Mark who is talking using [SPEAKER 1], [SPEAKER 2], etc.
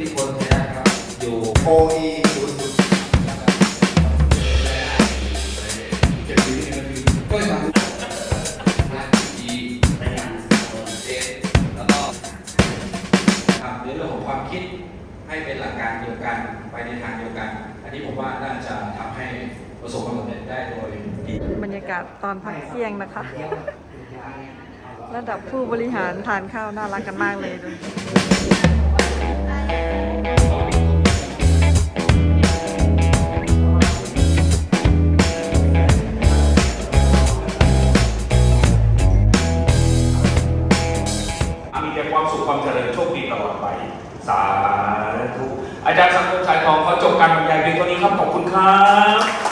[SPEAKER 1] ธิพลนะครับ อยู่
[SPEAKER 2] โอเอศูนย์ศูนย์
[SPEAKER 1] ก็ทำดีในงานเซ็นแล้วก็ทำใรื่อง
[SPEAKER 3] ข
[SPEAKER 1] องความคิดให้เป็นหลักการเดียวกันไปในทางเดียวกัน อันนี้ผมว่าน่าจะทำให้ประสบความสำเร็จได้โดย
[SPEAKER 4] บรรยากาศตอนพักเที่ยงนะคะ ระดับผู้บริหารทานข้าวน่ารักกันมากเลย
[SPEAKER 3] ความเจริญโชคดีตลอดไป สาธุ อาจารย์สังคมชายทองขอจบการบรรยายเพียงเท่านี้ครับ ขอบคุณครับ